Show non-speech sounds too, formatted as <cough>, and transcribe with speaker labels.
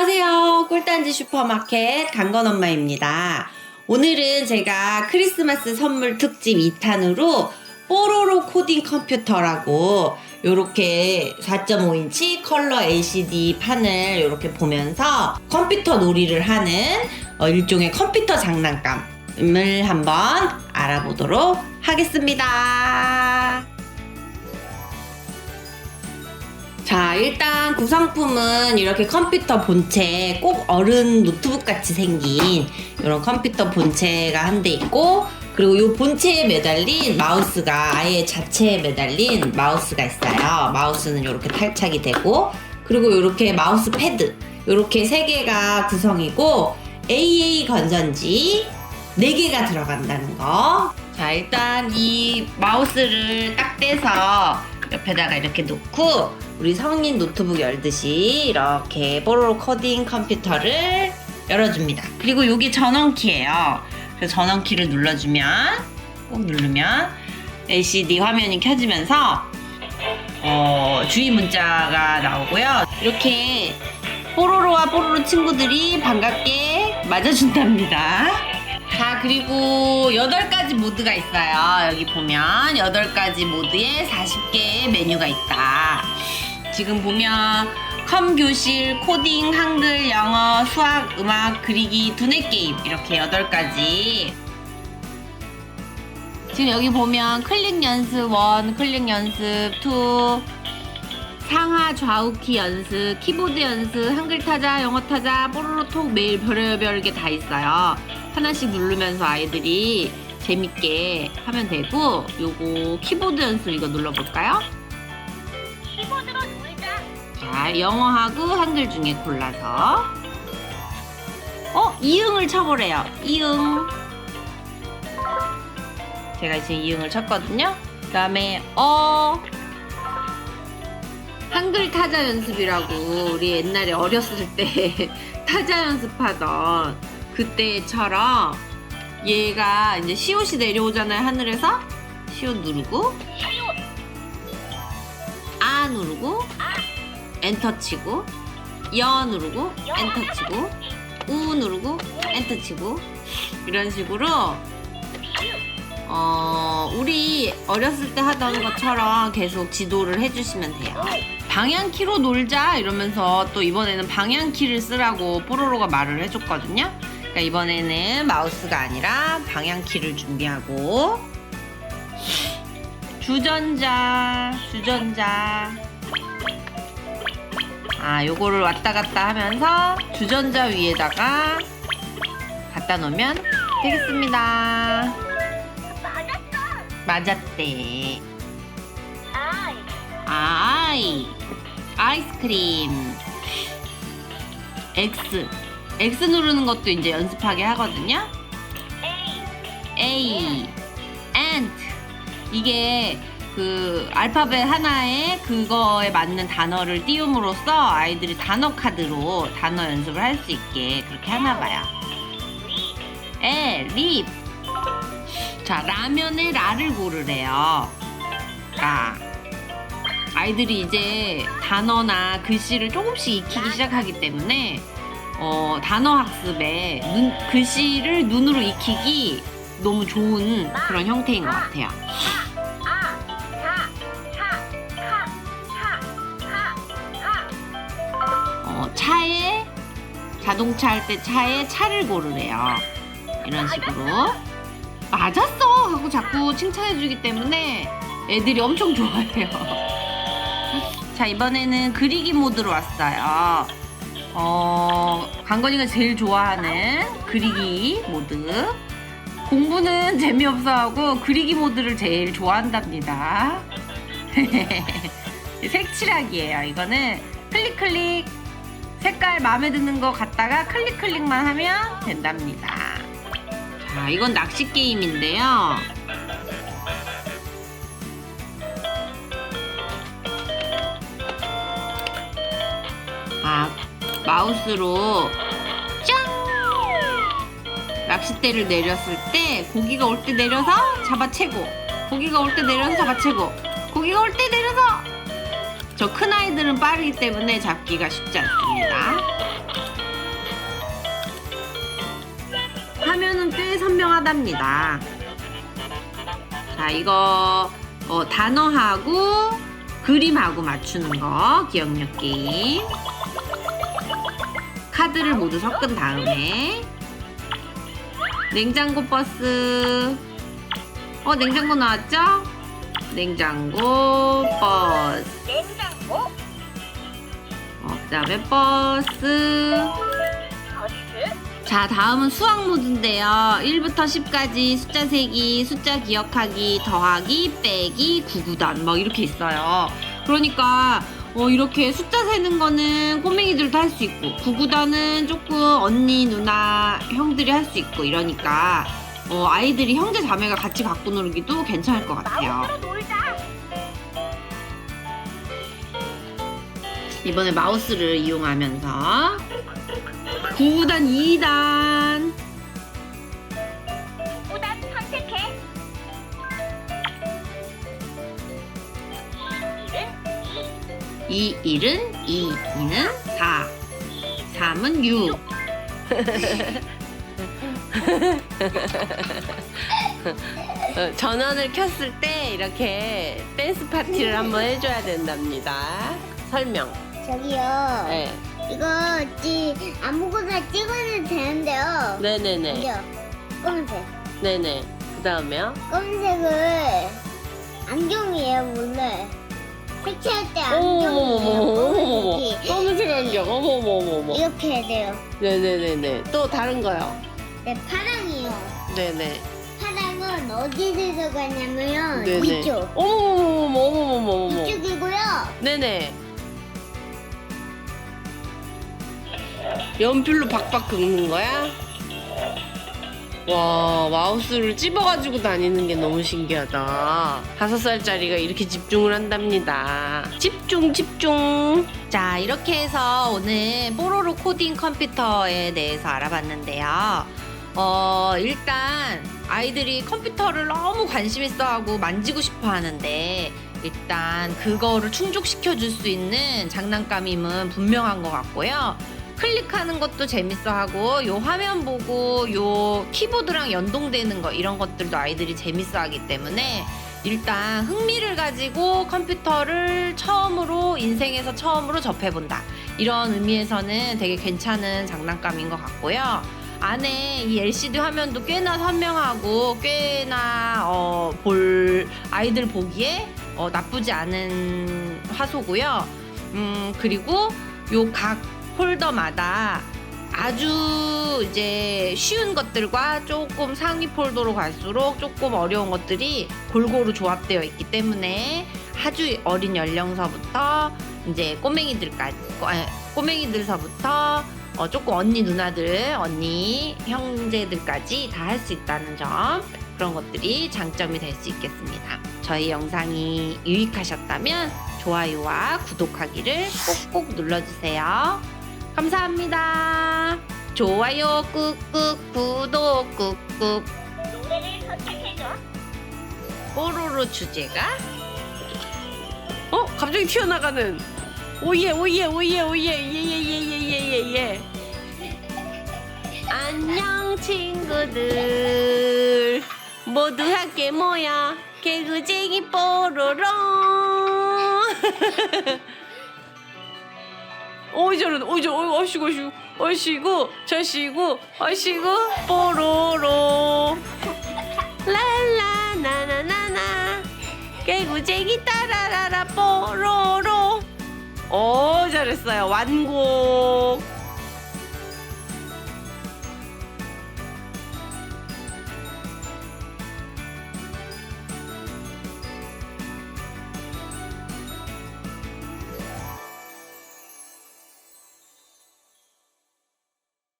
Speaker 1: 안녕하세요. 꿀단지 슈퍼마켓 강건 엄마입니다. 오늘은 제가 크리스마스 선물 특집 2탄으로 뽀로로 코딩 컴퓨터라고 요렇게 4.5인치 컬러 LCD 판을 이렇게 보면서 컴퓨터 놀이를 하는 어, 일종의 컴퓨터 장난감을 한번 알아보도록 하겠습니다. 자, 일단 구성품은 이렇게 컴퓨터 본체, 꼭 어른 노트북 같이 생긴 이런 컴퓨터 본체가 한 대 있고, 그리고 이 본체에 매달린 마우스가 아예 자체에 매달린 마우스가 있어요. 마우스는 이렇게 탈착이 되고, 그리고 이렇게 마우스 패드, 이렇게 세 개가 구성이고, AA 건전지 4개가 들어간다는 거. 자, 일단 이 마우스를 딱 떼서 옆에다가 이렇게 놓고 우리 성인 노트북 열듯이 이렇게 뽀로로 코딩 컴퓨터를 열어줍니다. 그리고 여기 전원키예요. 그래서 전원키를 눌러주면 꼭 누르면 LCD 화면이 켜지면서 어, 주의 문자가 나오고요. 이렇게 뽀로로와 뽀로로 친구들이 반갑게 맞아준답니다. 자, 그리고 8가지 모드가 있어요. 여기 보면 8가지 모드에 40개의 메뉴가 있다. 지금 보면 컴 교실, 코딩, 한글, 영어, 수학, 음악, 그리기, 두뇌 게임 이렇게 8가지 지금 여기 보면 클릭 연습 1, 클릭 연습 2, 상하 좌우 키 연습, 키보드 연습, 한글 타자, 영어 타자, 뽀로로톡 매일 별의별 게 다 있어요. 하나씩 누르면서 아이들이 재밌게 하면 되고 요거 키보드 연습 이거 눌러볼까요? 영어하고 한글 중에 골라서 어? 이응을 쳐보래요. 이응 제가 지금 이응을 쳤거든요. 그 다음에 어 한글 타자 연습이라고 우리 옛날에 어렸을 때 <laughs> 타자 연습하던 그때처럼 얘가 이제 시옷이 내려오잖아요 하늘에서 시옷 누르고 아 누르고 엔터 치고 여 누르고 엔터 치고 우 누르고 엔터 치고 이런 식으로 어 우리 어렸을 때 하던 것처럼 계속 지도를 해주시면 돼요. 방향키로 놀자 이러면서 또 이번에는 방향키를 쓰라고 뽀로로가 말을 해줬거든요. 그러니까 이번에는 마우스가 아니라 방향키를 준비하고 주전자 주전자 아 요거를 왔다 갔다 하면서 주전자 위에다가 갖다 놓으면 되겠습니다. 맞았대
Speaker 2: 아이.
Speaker 1: 아이 아이스크림 X X 누르는 것도 이제 연습하게 하거든요
Speaker 2: 에이.
Speaker 1: A ant 이게 그 알파벳 하나에 그거에 맞는 단어를 띄움으로써 아이들이 단어 카드로 단어 연습을 할 수 있게 그렇게 하나 봐요. 에, 립. 자, 라면에 라를 고르래요. 라. 아이들이 이제 단어나 글씨를 조금씩 익히기 시작하기 때문에 어, 단어 학습에 눈, 글씨를 눈으로 익히기 너무 좋은 그런 형태인 것 같아요. 자동차 할 때 차에 차를 고르래요. 이런 식으로 맞았어 하고 자꾸 칭찬해주기 때문에 애들이 엄청 좋아해요. <laughs> 자 이번에는 그리기 모드로 왔어요. 어, 강건이가 제일 좋아하는 그리기 모드. 공부는 재미없어 하고 그리기 모드를 제일 좋아한답니다. <laughs> 색칠하기예요. 이거는 클릭 클릭 색깔 마음에 드는 거 갖다가 클릭 클릭만 하면 된답니다. 자, 이건 낚시 게임인데요. 아, 마우스로 짱! 낚싯대를 내렸을 때 고기가 올 때 내려서 잡아채고 고기가 올 때 내려서 잡아채고 고기가 올 때 내려서 저 큰 아이들은 빠르기 때문에 잡기가 쉽지 않습니다. 화면은 꽤 선명하답니다. 자, 이거 어, 단어하고 그림하고 맞추는 거 기억력 게임. 카드를 모두 섞은 다음에 냉장고 버스 어 냉장고 나왔죠? 냉장고 버스 그다음에 버스. 자, 다음은 수학 모드인데요. 1부터 10까지 숫자 세기, 숫자 기억하기, 더하기, 빼기, 구구단 뭐 이렇게 있어요. 그러니까 어, 이렇게 숫자 세는 거는 꼬맹이들도 할 수 있고 구구단은 조금 언니, 누나, 형들이 할 수 있고 이러니까 어, 아이들이 형제 자매가 같이 갖고 놀기도 괜찮을 것 같아요.
Speaker 2: 마우스로 놀자
Speaker 1: 이번에 마우스를 이용하면서 9단, 2단
Speaker 2: 보단 선택해 일은
Speaker 1: 2, 1은 2, 2는 4, 3은 6.
Speaker 3: 어, 전원을 켰을 때 이렇게 댄스 파티를 한번 해줘야 된답니다. 설명.
Speaker 4: 저기요.
Speaker 3: 네.
Speaker 4: 이거 찌 아무거나 찍어도 되는데요.
Speaker 3: 네네네.
Speaker 4: 먼저 검은색.
Speaker 3: 네네. 그 다음에요?
Speaker 4: 검은색을 안경이에요 원래. 색칠할 때. 안경이에요.
Speaker 3: 어머머머.
Speaker 4: 검은색이.
Speaker 3: 검은색 안경. 어머머머머.
Speaker 4: 이렇게 해야 돼요.
Speaker 3: 네네네네. 또 다른 거요?
Speaker 4: 네 파랑이요.
Speaker 3: 네네.
Speaker 4: 파랑은 어디 들어가냐면
Speaker 3: 네네.
Speaker 4: 이쪽.
Speaker 3: 어머머머머. 어머머머머.
Speaker 4: 이쪽이고요.
Speaker 3: 네네. 연필로 박박 긁는 거야? 와, 마우스를 찝어가지고 다니는 게 너무 신기하다. 다섯 살짜리가 이렇게 집중을 한답니다. 집중, 집중.
Speaker 1: 자, 이렇게 해서 오늘 뽀로로 코딩 컴퓨터에 대해서 알아봤는데요. 어, 일단 아이들이 컴퓨터를 너무 관심 있어 하고 만지고 싶어 하는데 일단 그거를 충족시켜 줄 수 있는 장난감임은 분명한 것 같고요. 클릭하는 것도 재밌어 하고 요 화면 보고 요 키보드랑 연동되는 거 이런 것들도 아이들이 재밌어 하기 때문에 일단 흥미를 가지고 컴퓨터를 처음으로 인생에서 처음으로 접해본다. 이런 의미에서는 되게 괜찮은 장난감인 것 같고요. 안에 이 LCD 화면도 꽤나 선명하고 꽤나 어, 볼 아이들 보기에 어, 나쁘지 않은 화소고요. 음 그리고 요각 폴더마다 아주 이제 쉬운 것들과 조금 상위 폴더로 갈수록 조금 어려운 것들이 골고루 조합되어 있기 때문에 아주 어린 연령서부터 이제 꼬맹이들까지 꼬맹이들서부터 어, 조금 언니 누나들 언니 형제들까지 다 할 수 있다는 점 그런 것들이 장점이 될 수 있겠습니다. 저희 영상이 유익하셨다면 좋아요와 구독하기를 꼭꼭 눌러주세요. 감사합니다. 좋아요 꾹꾹 구독 꾹꾹
Speaker 2: 노래를 선택해줘
Speaker 1: 뽀로로 주제가
Speaker 3: 어? 갑자기 튀어나가는. 오예, 오예, 오예, 오예, 예, 예, 예, 예, 예, 예, 예. 안녕, 친구들. 모두 함께 모여. 개구쟁이 뽀로로. <laughs> 어이 저런 어이 저 어이 어시고 어시고 어시고 저시고 어시고 뽀로로. 랄라 나나나나. 개구쟁이 따라라라 뽀로로. 오 잘했어요. 완곡